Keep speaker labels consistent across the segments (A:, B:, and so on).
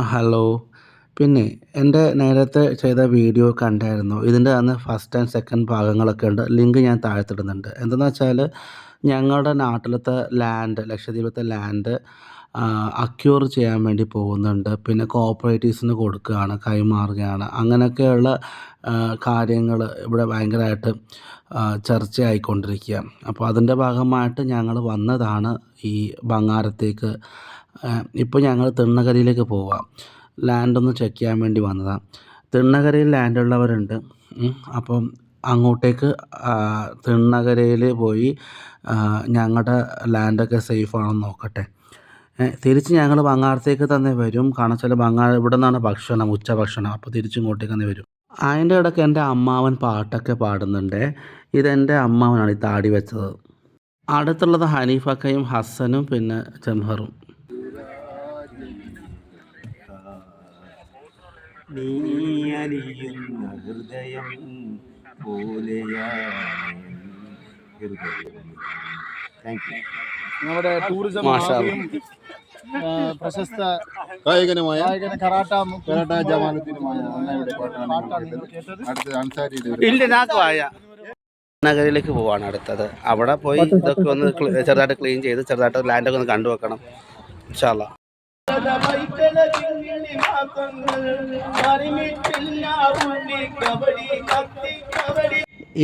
A: ആ ഹലോ പിന്നെ എന്റെ നേരത്തെ ചെയ്ത വീഡിയോ കണ്ടായിരുന്നു. ഇതിന്റെ അന്ന് ഫസ്റ്റ് ആൻഡ് സെക്കൻഡ് ഭാഗങ്ങളൊക്കെ ഉണ്ട്. ലിങ്ക് ഞാൻ താഴ്ത്തിടുന്നുണ്ട്. എന്തെന്ന് വെച്ചാൽ ഞങ്ങളുടെ നാട്ടിലത്തെ ലാൻഡ് ലക്ഷദ്വീപത്തെ ലാൻഡ് അക്യൂർ ചെയ്യാൻ വേണ്ടി പോകുന്നുണ്ട്. പിന്നെ കോപ്പറേറ്റീവ്സിന് കൊടുക്കുകയാണ് കൈമാറുകയാണ്. അങ്ങനെയൊക്കെയുള്ള കാര്യങ്ങൾ ഇവിടെ ഭയങ്കരമായിട്ട് ചർച്ചയായിക്കൊണ്ടിരിക്കുക അപ്പോൾ അതിന്റെ ഭാഗമായിട്ട് ഞങ്ങൾ വന്നതാണ് ഈ ബങ്ങാരത്തേക്ക് ഇപ്പോൾ ഞങ്ങൾ തിണ്ണകരയിലേക്ക് പോവാം. ലാൻഡൊന്ന് ചെക്ക് ചെയ്യാൻ വേണ്ടി വന്നതാണ് തിണ്ണകരയിൽ ലാൻഡ് ഉള്ളവരുണ്ട്. അപ്പം അങ്ങോട്ടേക്ക് തിണ്ണകരയിൽ പോയി ഞങ്ങളുടെ ലാൻഡൊക്കെ സേഫ് ആണെന്ന് നോക്കട്ടെ. തിരിച്ച് ഞങ്ങൾ ബംഗാളത്തേക്ക് തന്നെ വരും. കാരണം വെച്ചാൽ ബംഗാൾ ഇവിടെ നിന്നാണ് ഭക്ഷണം. ഉച്ചഭക്ഷണം അപ്പോൾ തിരിച്ച് ഇങ്ങോട്ടേക്ക് തന്നെ വരും. അതിന്റെ ഇടയ്ക്ക് എന്റെ അമ്മാവൻ പാട്ടൊക്കെ പാടുന്നുണ്ട്. ഇതെന്റെ അമ്മാവനാണ് ഈ താടി വെച്ചത്. അടുത്തുള്ളത് ഹനീഫക്കയും ഹസ്സനും പിന്നെ ജംഹറും.
B: നീ അലിയുന്ന ഹൃദയം പോലെയാണ്. ഹൃദയം. താങ്ക് യു
C: നമ്മുടെ ടൂറിസം പ്രശസ്ത
B: ഗായകനുമായ
C: ഗായകന് കറാട്ട
B: ജമാനത്തിനുമായ അൻസാരിയുടെ
A: നഗരയിലേക്ക് പോവാണ് അടുത്തത്. അവിടെ പോയി ഇതൊക്കെ ഒന്ന് ചെറുതായിട്ട് ക്ലീൻ ചെയ്ത് ചെറുതായിട്ട് ലാൻഡൊക്കെ ഒന്ന് കണ്ടു വെക്കണം. ഇൻഷാല്ല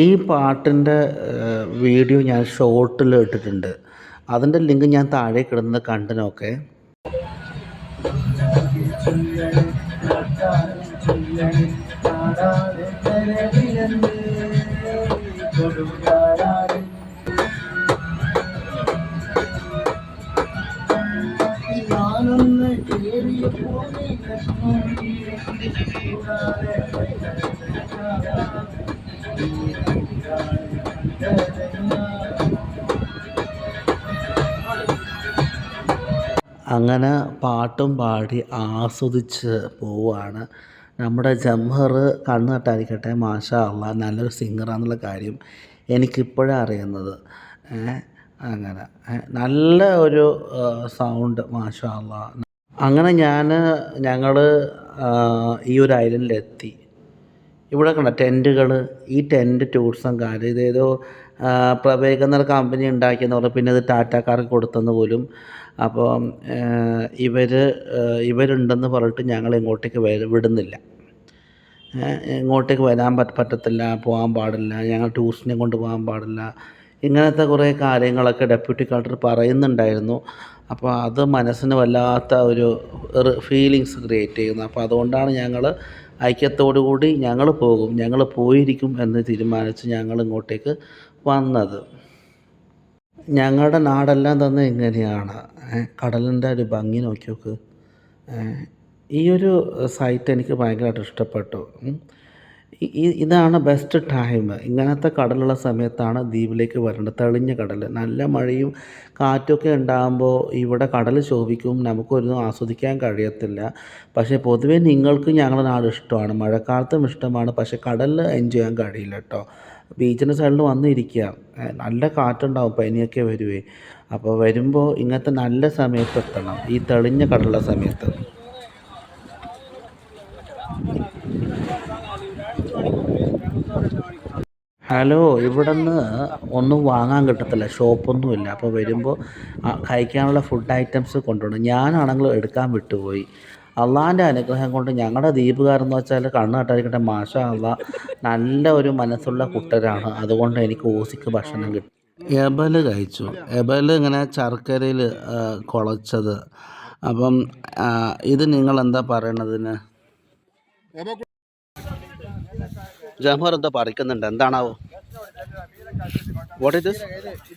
A: ഈ പാട്ടിന്റെ വീഡിയോ ഞാൻ ഷോർട്ടിൽ ഇട്ടിട്ടുണ്ട്. അതിന്റെ ലിങ്ക് ഞാൻ താഴെ കിടന്ന് കണ്ടു നോക്കേ. അങ്ങനെ പാട്ടും പാടി ആസ്വദിച്ച് പോവുകയാണ്. നമ്മുടെ ജംഹർ കണ്ണ് തട്ടാതിരിക്കട്ടെ മാഷാ അള്ളാ നല്ലൊരു സിംഗറാന്നുള്ള കാര്യം എനിക്കിപ്പോഴേ അറിയുന്നത്. അങ്ങനെ. നല്ല ഒരു സൗണ്ട് മാഷാ അള്ളാ. അങ്ങനെ ഞാൻ ഞങ്ങൾ ഈ ഒരു ഐലൻഡിലെത്തി. ഇവിടെ കണ്ട ടെന്റുകൾ ഈ ടെന്റ് ടൂറിസം കാര്യം ഇതേതോ പ്രവേഗ് എന്നൊരു കമ്പനി ഉണ്ടാക്കിയെന്ന് പറഞ്ഞു പിന്നെ അത് ടാറ്റാക്കാർക്ക് കൊടുത്തെന്ന് പോലും അപ്പോൾ ഇവർ ഇവരുണ്ടെന്ന് പറഞ്ഞിട്ട് ഞങ്ങൾ ഇങ്ങോട്ടേക്ക് വിടുന്നില്ല. ഇങ്ങോട്ടേക്ക് വരാൻ പറ്റത്തില്ല പോകാൻ പാടില്ല ഞങ്ങൾ ടൂറിസ്റ്റിനെ കൊണ്ട് പോകാൻ പാടില്ല ഇങ്ങനത്തെ കുറേ കാര്യങ്ങളൊക്കെ ഡെപ്യൂട്ടി കളക്ടർ പറയുന്നുണ്ടായിരുന്നു. അപ്പോൾ അത് മനസ്സിന് വല്ലാത്ത ഒരു ഫീലിങ്സ് ക്രിയേറ്റ് ചെയ്യുന്നു. അപ്പോൾ അതുകൊണ്ടാണ് ഞങ്ങൾ ഐക്യത്തോടു കൂടി ഞങ്ങൾ പോകും ഞങ്ങൾ പോയിരിക്കും എന്ന് തീരുമാനിച്ച് ഞങ്ങൾ ഇങ്ങോട്ടേക്ക് വന്നത്. ഞങ്ങളുടെ നാടെല്ലാം തന്നെ ഇങ്ങനെയാണ്. കടലിന്റെ ഒരു ഭംഗി നോക്കി നോക്ക് ഈ ഒരു സൈറ്റ് എനിക്ക് ഭയങ്കരമായിട്ട് ഇഷ്ടപ്പെട്ടു. ഇതാണ് ബെസ്റ്റ് ടൈം ഇങ്ങനത്തെ കടലുള്ള സമയത്താണ് ദ്വീപിലേക്ക് വരേണ്ടത്. തെളിഞ്ഞ കടൽ. നല്ല മഴയും കാറ്റൊക്കെ ഉണ്ടാകുമ്പോൾ ഇവിടെ കടൽ ശോഭിക്കും. നമുക്കൊന്നും ആസ്വദിക്കാൻ കഴിയത്തില്ല. പക്ഷേ പൊതുവേ നിങ്ങൾക്ക് ഞങ്ങളുടെ നാട് ഇഷ്ടമാണ്. മഴക്കാലത്തും ഇഷ്ടമാണ്. പക്ഷേ കടലിൽ എൻജോയ് ചെയ്യാൻ കഴിയില്ല കേട്ടോ ബീച്ചിന്റെ സൈഡിൽ വന്നിരിക്കുക നല്ല കാറ്റുണ്ടാവും. പനിയൊക്കെ വരുവേ. അപ്പോൾ വരുമ്പോൾ ഇങ്ങനത്തെ നല്ല സമയത്ത് എത്തണം. ഈ തെളിഞ്ഞ കടലുള്ള സമയത്ത്. ഹലോ ഇവിടെ നിന്ന് ഒന്നും വാങ്ങാൻ കിട്ടത്തില്ല. ഷോപ്പൊന്നുമില്ല. അപ്പോൾ വരുമ്പോൾ കഴിക്കാനുള്ള ഫുഡ് ഐറ്റംസ് കൊണ്ടുപോകണം ഞാനാണെങ്കിൽ എടുക്കാൻ വിട്ടുപോയി. അള്ളാന്റെ അനുഗ്രഹം കൊണ്ട് ഞങ്ങളുടെ ദ്വീപുകാരെന്ന് വെച്ചാൽ കണ്ണ് കട്ടായിരിക്കട്ടെ മാഷ അള്ള നല്ല ഒരു മനസ്സുള്ള കുട്ടരാണ്. അതുകൊണ്ട് എനിക്ക് ഓസിക്ക് ഭക്ഷണം കിട്ടി. എബൽ കഴിച്ചു. എബൽ ഇങ്ങനെ ശർക്കരയിൽ കുളച്ചത്. അപ്പം ഇത് നിങ്ങൾ എന്താ പറയണതിന്? ജമഹർ എന്താ പറിക്കുന്നുണ്ട്. എന്താണാവോ? വാട്ട്
C: ഇത്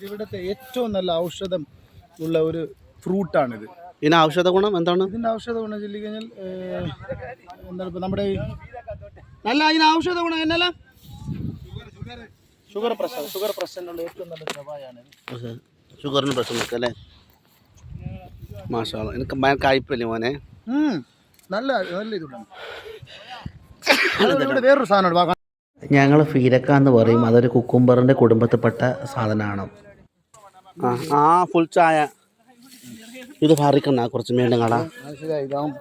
C: ഇവിടുത്തെ ഏറ്റവും നല്ല ഔഷധം ഉള്ള ഒരു ഫ്രൂട്ടാണിത്.
A: ഇതിന് ഔഷധ ഗുണം എന്താണ്?
C: ഇതിന്റെ ഔഷധ ഗുണം ചൊല്ലി കഴിഞ്ഞാൽ എന്താണ് ഇപ്പൊ നമ്മുടെ നല്ല ഇതിന് ഔഷധ ഗുണം എന്നല്ല? ഷുഗർ പ്രശ്നം ഷുഗർ പ്രശ്നമുള്ള ഏറ്റവും നല്ല ദവായാണ്
A: ഷുഗറിന് പ്രശ്നം അല്ലേ? മാഷാ. എനിക്ക് ഭയങ്കര കായ്പല്ലേ മോനെ?
C: നല്ല നല്ല ഇതുണ്ടാണ് വേറൊരു സാധനമുണ്ട്
A: ഞങ്ങൾ ഫീരക്ക എന്ന് പറയും. അതൊരു കുക്കുംബറിന്റെ കുടുംബത്തിൽപ്പെട്ട സാധനമാണ് ആ ഫുൾ ചായ. ഇത് പറിക്കണ കുറച്ച് മേണ്ടും കട.
C: മനസ്സിലായി ഇതാവും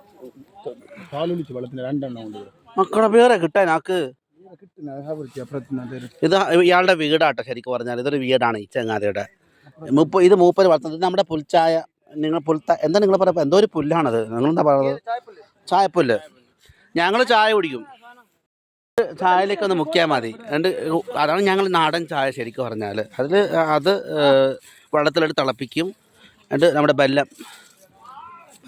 C: പാലൊലിച്ച് വെള്ളത്തിന് രണ്ടെണ്ണം ഉണ്ട് ഇവിടെ
A: മക്കളെ പേരെ കിട്ടാൻ ആക്ക്. ഇത് ഇയാളുടെ വീടാട്ടോ ശരിക്കും പറഞ്ഞാൽ ഇതൊരു വീടാണ് ഈ ചങ്ങാതിയുടെ. മുപ്പ ഇത് മൂപ്പര് വളർത്തുന്നത് നമ്മുടെ പുൽച്ചായ നിങ്ങൾ പുൽത്ത എന്താ നിങ്ങൾ പറയുക? എന്തോ ഒരു പുല്ലാണത്. നിങ്ങളെന്താ പറയുന്നത്? ചായപ്പുല്ല്. ഞങ്ങൾ ചായ കുടിക്കും. ചായയിലേക്ക് ഒന്ന് മുക്കിയാൽ മതി. രണ്ട് അതാണ് ഞങ്ങൾ നാടൻ ചായ ശരിക്കും പറഞ്ഞാൽ അതിൽ അത് വെള്ളത്തിലെടുത്ത് തിളപ്പിക്കും. എന്നിട്ട് നമ്മുടെ ബെല്ലം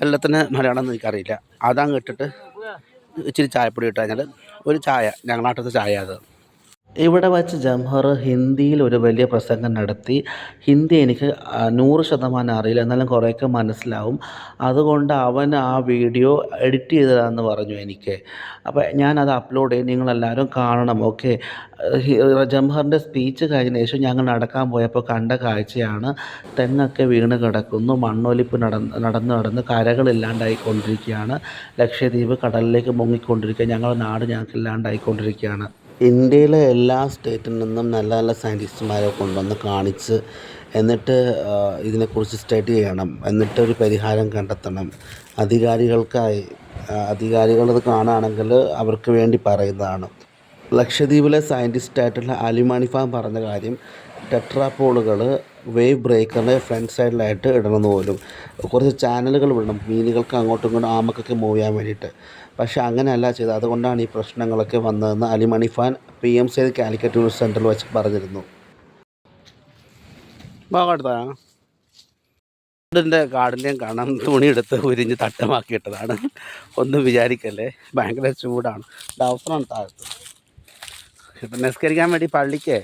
A: ബെല്ലത്തിന് മലയാളം എന്ന് എനിക്കറിയില്ല. അതങ്ങ് ഇട്ടിട്ട് ഇച്ചിരി ചായപ്പൊടി ഇട്ട് കഴിഞ്ഞാൽ ഒരു ചായ ഞങ്ങളുടെ നാട്ടിലത്തെ ചായ അത്. ഇവിടെ വച്ച് ജംഹർ ഹിന്ദിയിൽ ഒരു വലിയ പ്രസംഗം നടത്തി. ഹിന്ദി എനിക്ക് നൂറ് ശതമാനം അറിയില്ല. എന്നാലും കുറേയൊക്കെ മനസ്സിലാവും. അതുകൊണ്ട് അവൻ ആ വീഡിയോ എഡിറ്റ് ചെയ്തതാണെന്ന് പറഞ്ഞു എനിക്ക്. അപ്പോൾ ഞാനത് അപ്ലോഡ് ചെയ്യും. നിങ്ങളെല്ലാവരും കാണണം. ഓക്കെ? ജംഹറിന്റെ സ്പീച്ച് കഴിഞ്ഞ ശേഷം ഞങ്ങൾ നടക്കാൻ പോയപ്പോൾ കണ്ട കാഴ്ചയാണ്. തെങ്ങൊക്കെ വീണ് കിടക്കുന്നു. മണ്ണൊലിപ്പ് നടന്ന് നടന്ന് നടന്ന് കരകളില്ലാണ്ടായിക്കൊണ്ടിരിക്കുകയാണ്. ലക്ഷദ്വീപ് കടലിലേക്ക് മുങ്ങിക്കൊണ്ടിരിക്കുക. ഞങ്ങളുടെ നാട് ഞങ്ങൾക്ക് ഇല്ലാണ്ടായിക്കൊണ്ടിരിക്കുകയാണ് ഇന്ത്യയിലെ എല്ലാ സ്റ്റേറ്റിൽ നിന്നും നല്ല നല്ല സയന്റിസ്റ്റുമാരെ കൊണ്ടുവന്ന് കാണിച്ച് എന്നിട്ട് ഇതിനെക്കുറിച്ച് സ്റ്റഡി ചെയ്യണം. എന്നിട്ടൊരു പരിഹാരം കണ്ടെത്തണം. അധികാരികൾക്കായി അധികാരികളത് കാണുകയാണെങ്കിൽ അവർക്ക് വേണ്ടി പറയുന്നതാണ്. ലക്ഷദ്വീപിലെ സയന്റിസ്റ്റായിട്ടുള്ള അലിമണിഫാം പറഞ്ഞ കാര്യം ടെട്രാപോളുകൾ വേവ് ബ്രേക്കറിന്റെ ഫ്രണ്ട് സൈഡിലായിട്ട് ഇടണമെന്ന് പോലും. കുറച്ച് ചാനലുകൾ വിടണം. മീനുകൾക്ക് അങ്ങോട്ടും ഇങ്ങോട്ടും ആമക്കൊക്കെ മൂവ് ചെയ്യാൻ വേണ്ടിയിട്ട്. പക്ഷേ അങ്ങനെയല്ല ചെയ്തത്. അതുകൊണ്ടാണ് ഈ പ്രശ്നങ്ങളൊക്കെ വന്നതെന്ന് അലിമണിഫാൻ P M C Calicut news സെന്ററിൽ വെച്ച് പറഞ്ഞിരുന്നു. ഭാഗമെടുത്താ ഇതിന്റെ ഗാർഡന്റെയും കാണാൻ തുണിയെടുത്ത് ഉരിഞ്ഞ് തട്ടമാക്കിയിട്ടതാണ്. ഒന്നും വിചാരിക്കല്ലേ? ഭയങ്കര ചൂടാണ്. ഡൗസറാണ് താഴത്ത്. ഇപ്പം നിസ്കരിക്കാൻ വേണ്ടി പള്ളിക്ക്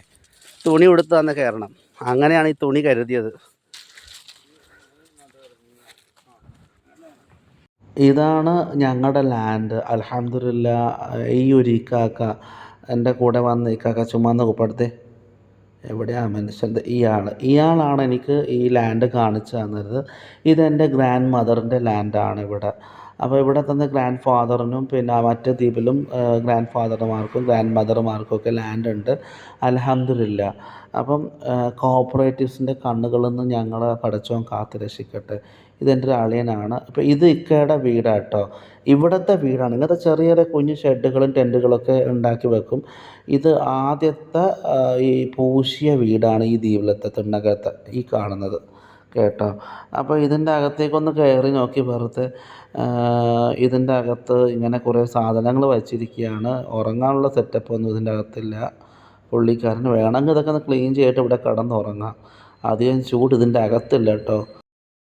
A: തുണി ഉടുത്ത് തന്നെ കയറണം. അങ്ങനെയാണ് ഈ തുണി കരുതിയത്. ഇതാണ് ഞങ്ങളുടെ ലാൻഡ് അലഹമില്ല ഈ ഒരു ഇക്കാക്ക എന്റെ കൂടെ വന്ന ഇക്കാക്ക ചുമ്മാന്ന് കുപ്പടുത്തെ എവിടെയാണ് മനുഷ്യന്റെ ഇയാൾ ഇയാളാണ് എനിക്ക് ഈ ലാൻഡ് കാണിച്ചു തന്നത്. ഇതെന്റെ ഗ്രാൻഡ് മദറിന്റെ ലാൻഡാണ് ഇവിടെ. അപ്പോൾ ഇവിടെ തന്നെ ഗ്രാൻഡ് ഫാദറിനും പിന്നെ മറ്റ് ദ്വീപിലും ഗ്രാൻഡ് ഫാദർമാർക്കും ഗ്രാൻഡ് മദർമാർക്കും ഒക്കെ ലാൻഡ് ഉണ്ട്. അലഹമില്ല അപ്പം കോപ്പറേറ്റീവ്സിന്റെ കണ്ണുകളിൽ നിന്ന് ഞങ്ങളെ പഠിച്ചോൻ കാത്തു രക്ഷിക്കട്ടെ ഇതെന്റെ ഒരു അളിയനാണ്. അപ്പോൾ ഇത് ഇക്കയുടെ വീടാട്ടോ ഇവിടുത്തെ വീടാണ്. ഇങ്ങനത്തെ ചെറിയ ചെറിയ കുഞ്ഞു ഷെഡുകളും ടെന്റുകളൊക്കെ ഉണ്ടാക്കി വെക്കും. ഇത് ആദ്യത്തെ ഈ പൂശിയ വീടാണ് ഈ ദ്വീപിലത്തെ തിണ്ണകത്തെ ഈ കാണുന്നത് കേട്ടോ. അപ്പോൾ ഇതിന്റെ അകത്തേക്കൊന്ന് കയറി നോക്കി വെറുതെ ഇതിന്റെ അകത്ത് ഇങ്ങനെ കുറേ സാധനങ്ങൾ വച്ചിരിക്കുകയാണ്. ഉറങ്ങാനുള്ള സെറ്റപ്പ് ഒന്നും ഇതിന്റെ അകത്തില്ല. പുള്ളിക്കാരന് വേണമെങ്കിൽ ഇതൊക്കെ ഒന്ന് ക്ലീൻ ചെയ്തിട്ട് ഇവിടെ കിടന്നുറങ്ങാം. അധികം ചൂട് ഇതിന്റെ അകത്തില്ല കേട്ടോ.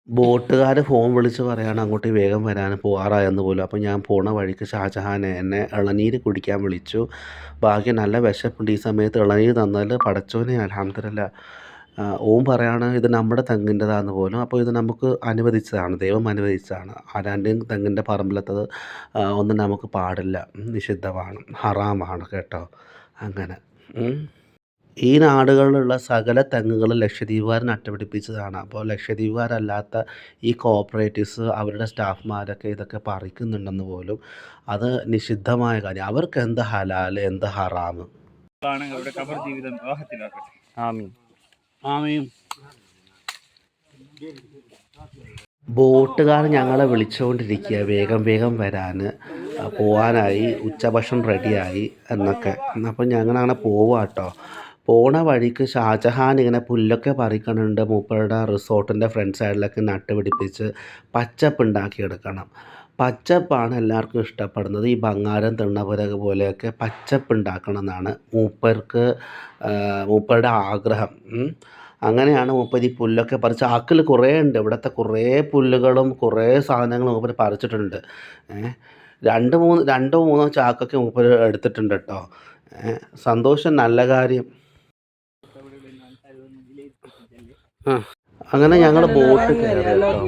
A: ബോട്ടുകാർ ഫോൺ വിളിച്ച് പറയാണ് അങ്ങോട്ട് വേഗം വരാൻ പോകാറായെന്ന് പോലും. അപ്പോൾ ഞാൻ പോണ വഴിക്ക് ഷാജഹാൻ എന്നെ ഇളനീര് കുടിക്കാൻ വിളിച്ചു. ഭാഗ്യം നല്ല വിശപ്പുണ്ട്. ഈ സമയത്ത് ഇളനീര് തന്നാൽ പടച്ചോനെ അലഹമില്ല ഓം പറയാണ് ഇത് നമ്മുടെ തെങ്ങിന്റെതാന്ന് പോലും. അപ്പോൾ ഇത് നമുക്ക് അനുവദിച്ചതാണ്. ദൈവം അനുവദിച്ചതാണ്. ആരാന്റെയും തെങ്ങിന്റെ പറമ്പിലത്തത് ഒന്നും നമുക്ക് പാടില്ല. നിഷിദ്ധമാണ് ഹറാമാണ് കേട്ടോ. അങ്ങനെ. ഈ നാടുകളിലുള്ള സകല തെങ്ങുകൾ ലക്ഷദ്വീപുകാർ നട്ടുപിടിപ്പിച്ചതാണ്. അപ്പോൾ ലക്ഷദ്വീപുകാരല്ലാത്ത ഈ കോപ്പറേറ്റീവ്സ് അവരുടെ സ്റ്റാഫ്മാരൊക്കെ ഇതൊക്കെ പറിക്കുന്നുണ്ടെന്ന് പോലും അത് നിഷിദ്ധമായ കാര്യം. അവർക്ക് എന്ത് ഹലാൽ എന്ത്
D: ഹറാമ്? ജീവിതം ആമീൻ.
A: ആമീൻ. ബോട്ടുകാർ ഞങ്ങളെ വിളിച്ചുകൊണ്ടിരിക്കുക. വേഗം വേഗം വരാൻ പോവാനായി ഉച്ചഭക്ഷണം റെഡിയായി എന്നൊക്കെ. അപ്പം ഞങ്ങളങ്ങനെ പോവാ കേട്ടോ പോണ വഴിക്ക് ഷാജഹാൻ ഇങ്ങനെ പുല്ലൊക്കെ പറിക്കണുണ്ട് മൂപ്പരുടെ റിസോർട്ടിന്റെ ഫ്രണ്ട് സൈഡിലൊക്കെ നട്ടുപിടിപ്പിച്ച് പച്ചപ്പ് ഉണ്ടാക്കിയെടുക്കണം. പച്ചപ്പാണ് എല്ലാവർക്കും ഇഷ്ടപ്പെടുന്നത്. ഈ ബംഗാരം തിണ്ണപുരക പോലെയൊക്കെ പച്ചപ്പ് ഉണ്ടാക്കണം എന്നാണ് മൂപ്പർക്ക് മൂപ്പരുടെ ആഗ്രഹം. അങ്ങനെയാണ് മൂപ്പര് ഈ പുല്ലൊക്കെ പറിച്ച് ആക്കിൽ കുറേ ഉണ്ട്. ഇവിടുത്തെ കുറേ പുല്ലുകളും കുറേ സാധനങ്ങളും മൂപ്പർ പറിച്ചിട്ടുണ്ട്. രണ്ട് മൂന്ന് രണ്ടോ മൂന്നോ ചാക്കൊക്കെ മൂപ്പർ എടുത്തിട്ടുണ്ട് കേട്ടോ. സന്തോഷം നല്ല കാര്യം ആ അങ്ങനെ ഞങ്ങൾ ബോട്ട് കയറി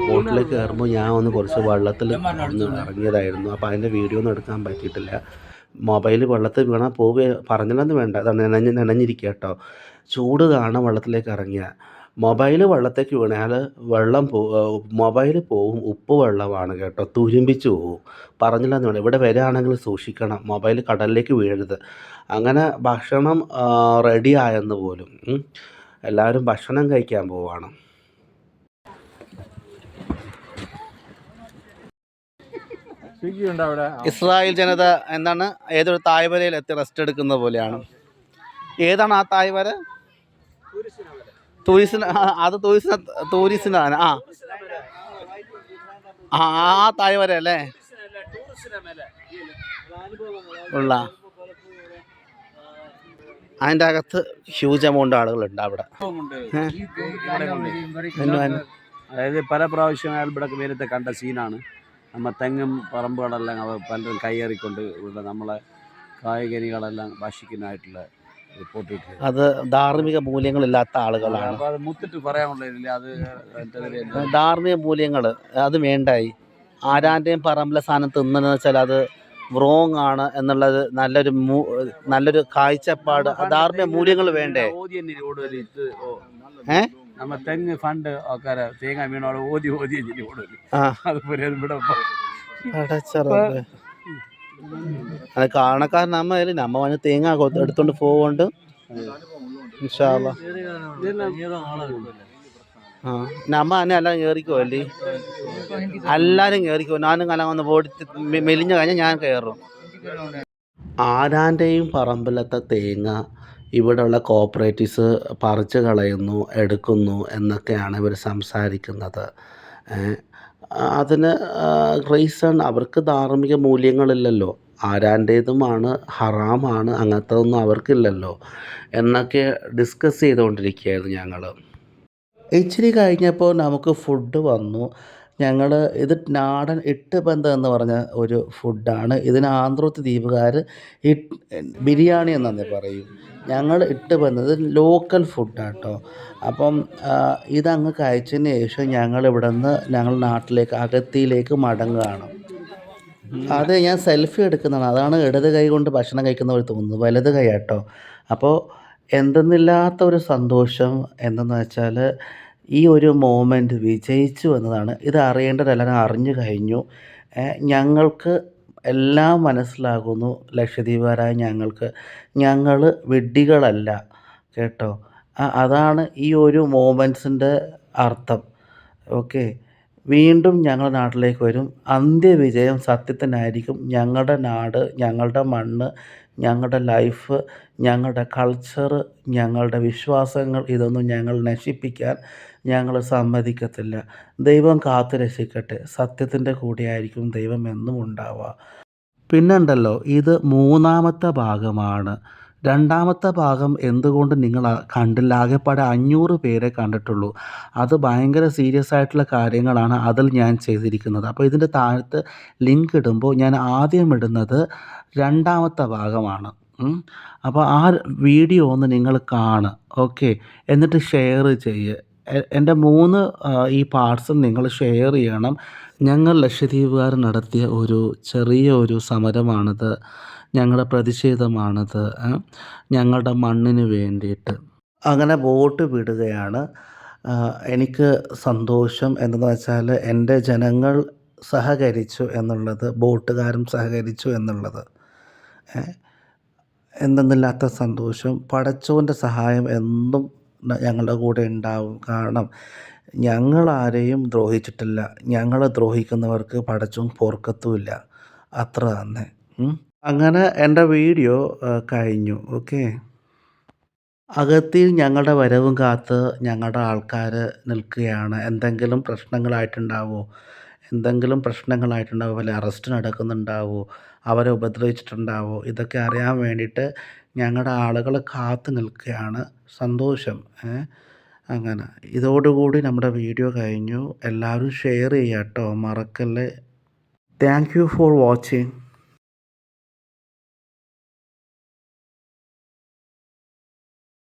A: ബോട്ടിൽ കയറുമ്പോൾ ഞാൻ ഒന്ന് കുറച്ച് വെള്ളത്തിൽ ഒന്ന് ഇറങ്ങിയതായിരുന്നു. അപ്പോൾ അതിന്റെ വീഡിയോ ഒന്നും എടുക്കാൻ പറ്റിയിട്ടില്ല. മൊബൈൽ വെള്ളത്തിൽ വീണാൽ പോവുക പറഞ്ഞില്ലെന്ന് വേണ്ട. അത് നനഞ്ഞ് നനഞ്ഞിരിക്കുക കേട്ടോ. ചൂട് കാണാൻ വെള്ളത്തിലേക്ക് ഇറങ്ങിയ. മൊബൈൽ വെള്ളത്തേക്ക് വീണാൽ വെള്ളം പോ മൊബൈൽ പോവും ഉപ്പ് വെള്ളമാണ് കേട്ടോ. തുരുമ്പിച്ച് പോവും. പറഞ്ഞില്ലെന്ന് വേണ്ട. ഇവിടെ വരികയാണെങ്കിൽ സൂക്ഷിക്കണം. മൊബൈൽ കടലിലേക്ക് വീഴരുത്. അങ്ങനെ ഭക്ഷണം റെഡി ആയെന്ന് പോലും. എല്ലാവരും ഭക്ഷണം കഴിക്കാൻ പോവാണ്.
B: സ്വിഗ്ഗി ഉണ്ട് അവിടെ
A: ഇസ്രായേൽ ജനത എന്താണ് ഏതൊരു തായ്വരയിൽ എത്തി റെസ്റ്റ് എടുക്കുന്ന പോലെയാണ്. ഏതാണ് ആ തായ്വര? ടൂറിസ്റ്റിന് അത് ടൂറിസ്റ്റിന് ടൂറിസ്റ്റിനാണ് ആ. ആ ആ തായ്വര അല്ലേ? ഉള്ള. അതിന്റെ അകത്ത് ഹ്യൂജ് എമൗണ്ട് ആളുകളുണ്ട് അവിടെ.
E: അതായത് പല പ്രാവശ്യം അയാൾ ഇവിടെ നേരത്തെ കണ്ട സീനാണ് നമ്മൾ തെങ്ങും പറമ്പുകളെല്ലാം അവർ പലരും കയ്യേറിക്കൊണ്ട് ഇവിടെ നമ്മളെ കായികനികളെല്ലാം ഭക്ഷിക്കുന്നതായിട്ടുള്ള റിപ്പോർട്ട് കിട്ടി
A: അത് ധാർമ്മിക മൂല്യങ്ങളില്ലാത്ത ആളുകളാണ്.
E: അപ്പോൾ അത് മുത്തിട്ട് പറയാനുള്ളതില്ല അത്
A: ധാർമ്മിക മൂല്യങ്ങൾ അത് വേണ്ടായി. ആരാന്റെയും പറമ്പിലെ സാധനം തിന്നണമെന്ന് വെച്ചാൽ അത് വ്രോങ് ആണ് എന്നുള്ളത് നല്ലൊരു നല്ലൊരു കാഴ്ചപ്പാട് ധാർമ്മിക മൂല്യങ്ങൾ വേണ്ടേ? ഏ?
E: നമ്മ തെങ്ങ് ഫണ്ട് ആൾക്കാരെ തേങ്ങ മീനോട് ഓതി ഓതി അതുപോലെ ഇവിടെ.
A: അത് കാരണക്കാരൻ നമ്മ നമ്മ വന്ന് തേങ്ങ എടുത്തോണ്ട് പോകുന്നുണ്ട് ഇൻഷാല്ല ആ. നമ്മ തന്നെ എല്ലാം കയറിക്കോ അല്ലേ? എല്ലാരും കയറിക്കോ ഞാനും കാലം വന്ന് മെ- മെലിഞ്ഞു കഴിഞ്ഞാൽ ഞാൻ കയറും ആരാന്റെയും പറമ്പിലത്തെ തേങ്ങ ഇവിടെയുള്ള കോപ്പറേറ്റീവ്സ് പറിച്ചു കളയുന്നു എടുക്കുന്നു എന്നൊക്കെയാണ് ഇവർ സംസാരിക്കുന്നത്. അതിന് റീസൺ അവർക്ക് ധാർമ്മിക മൂല്യങ്ങളില്ലല്ലോ. ആരാന്റേതുമാണ് ഹറാമാണ് അങ്ങനത്തെ ഒന്നും അവർക്കില്ലല്ലോ എന്നൊക്കെ ഡിസ്കസ് ചെയ്തുകൊണ്ടിരിക്കുകയായിരുന്നു ഞങ്ങൾ ഇച്ചിരി കഴിഞ്ഞപ്പോൾ നമുക്ക് ഫുഡ് വന്നു. ഞങ്ങൾ ഇത് നാടൻ ഇട്ട് എന്ന് പറഞ്ഞ ഒരു ഫുഡാണ് ഇതിന് ആന്ധ്രത്ത് ദ്വീപുകാർ ഇട്ട് ബിരിയാണി എന്നേ പറയും. ഞങ്ങൾ ഇട്ട് ഇത് ലോക്കൽ ഫുഡാണ് കേട്ടോ അപ്പം ഇതങ്ങ് കഴിച്ചതിന് ശേഷം ഞങ്ങൾ ഇവിടെ നിന്ന് ഞങ്ങൾ നാട്ടിലേക്ക് അകത്തിയിലേക്ക് മടങ്ങുകയാണ്. അത് ഞാൻ സെൽഫി എടുക്കുന്നതാണ്. അതാണ് ഇടത് കൈ കൊണ്ട് ഭക്ഷണം കഴിക്കുന്ന പോലെ തോന്നുന്നത്. വലത് കൈ കേട്ടോ അപ്പോൾ എന്തെന്നില്ലാത്ത ഒരു സന്തോഷം എന്തെന്ന് വെച്ചാൽ ഈ ഒരു മോമെന്റ് വിജയിച്ചു എന്നതാണ്. ഇത് അറിയേണ്ടതെല്ലാം അറിഞ്ഞു കഴിഞ്ഞു. ഞങ്ങൾക്ക് എല്ലാം മനസ്സിലാകുന്നു. ലക്ഷദ്വീപുകാരായ ഞങ്ങൾക്ക്. ഞങ്ങൾ വിഡ്ഢികളല്ല കേട്ടോ. അതാണ് ഈ ഒരു മോമെന്റ്സിന്റെ അർത്ഥം. ഓക്കെ. വീണ്ടും ഞങ്ങളുടെ നാട്ടിലേക്ക് വരും. അന്ത്യവിജയം സത്യത്തിനായിരിക്കും. ഞങ്ങളുടെ നാട് ഞങ്ങളുടെ മണ്ണ് ഞങ്ങളുടെ ലൈഫ് ഞങ്ങളുടെ കൾച്ചർ ഞങ്ങളുടെ വിശ്വാസങ്ങൾ ഇതൊന്നും ഞങ്ങൾ നശിപ്പിക്കാൻ ഞങ്ങൾ സമ്മതിക്കത്തില്ല. ദൈവം കാത്തു രക്ഷിക്കട്ടെ. സത്യത്തിന്റെ കൂടെയായിരിക്കും ദൈവം എന്നും ഉണ്ടാവുക. പിന്നുണ്ടല്ലോ ഇത് മൂന്നാമത്തെ ഭാഗമാണ്. രണ്ടാമത്തെ ഭാഗം എന്തുകൊണ്ട് നിങ്ങൾ കണ്ടില്ല? ആകെപ്പാടെ അഞ്ഞൂറ് പേരെ കണ്ടിട്ടുള്ളൂ. അത് ഭയങ്കര സീരിയസ് ആയിട്ടുള്ള കാര്യങ്ങളാണ് അതിൽ ഞാൻ ചെയ്തിരിക്കുന്നത്. അപ്പോൾ ഇതിന്റെ താഴത്ത് ലിങ്ക് ഇടുമ്പോൾ ഞാൻ ആദ്യം ഇടുന്നത് രണ്ടാമത്തെ ഭാഗമാണ്. അപ്പോൾ ആ വീഡിയോ ഒന്ന് നിങ്ങൾ കാണുക. ഓക്കെ. എന്നിട്ട് ഷെയർ ചെയ്യുക എന്റെ മൂന്ന് ഈ പാർട്സും നിങ്ങൾ ഷെയർ ചെയ്യണം. ഞങ്ങൾ ലക്ഷദ്വീപുകാർ നടത്തിയ ഒരു ചെറിയ ഒരു സമരമാണിത്. ഞങ്ങളുടെ പ്രതിഷേധമാണിത് ഞങ്ങളുടെ മണ്ണിന് വേണ്ടിയിട്ട്. അങ്ങനെ വോട്ട് വിടുകയാണ്. എനിക്ക് സന്തോഷം എന്തെന്ന് വെച്ചാൽ എന്റെ ജനങ്ങൾ സഹകരിച്ചു എന്നുള്ളത് ബോട്ടുകാരും സഹകരിച്ചു എന്നുള്ളത് എന്തെന്നില്ലാത്ത സന്തോഷം പടച്ചോന്റെ സഹായം എന്നും ഞങ്ങളുടെ കൂടെ ഉണ്ടാവും. കാരണം ഞങ്ങൾ ആരെയും ദ്രോഹിച്ചിട്ടില്ല. ഞങ്ങളെ ദ്രോഹിക്കുന്നവർക്ക് പടച്ചോൻ പൊറുക്കത്തുമില്ല. അത്ര തന്നെ. അങ്ങനെ എന്റെ വീഡിയോ കഴിഞ്ഞു. ഓക്കെ. അകത്തിൽ ഞങ്ങളുടെ വരവും കാത്ത് ഞങ്ങളുടെ ആൾക്കാർ നിൽക്കുകയാണ്. എന്തെങ്കിലും പ്രശ്നങ്ങളായിട്ടുണ്ടാവോ? എന്തെങ്കിലും പ്രശ്നങ്ങളായിട്ടുണ്ടാവോ? വല്ല അറസ്റ്റ് നടക്കുന്നുണ്ടാവോ? അവരെ ഉപദ്രവിച്ചിട്ടുണ്ടാവോ? ഇതൊക്കെ അറിയാൻ വേണ്ടിയിട്ട് ഞങ്ങളുടെ ആളുകൾ കാത്തു നിൽക്കുകയാണ്. സന്തോഷം അങ്ങനെ. ഇതോടുകൂടി നമ്മുടെ വീഡിയോ കഴിഞ്ഞു. എല്ലാവരും ഷെയർ ചെയ്യാം കേട്ടോ മറക്കല്ലേ. Thank you for watching.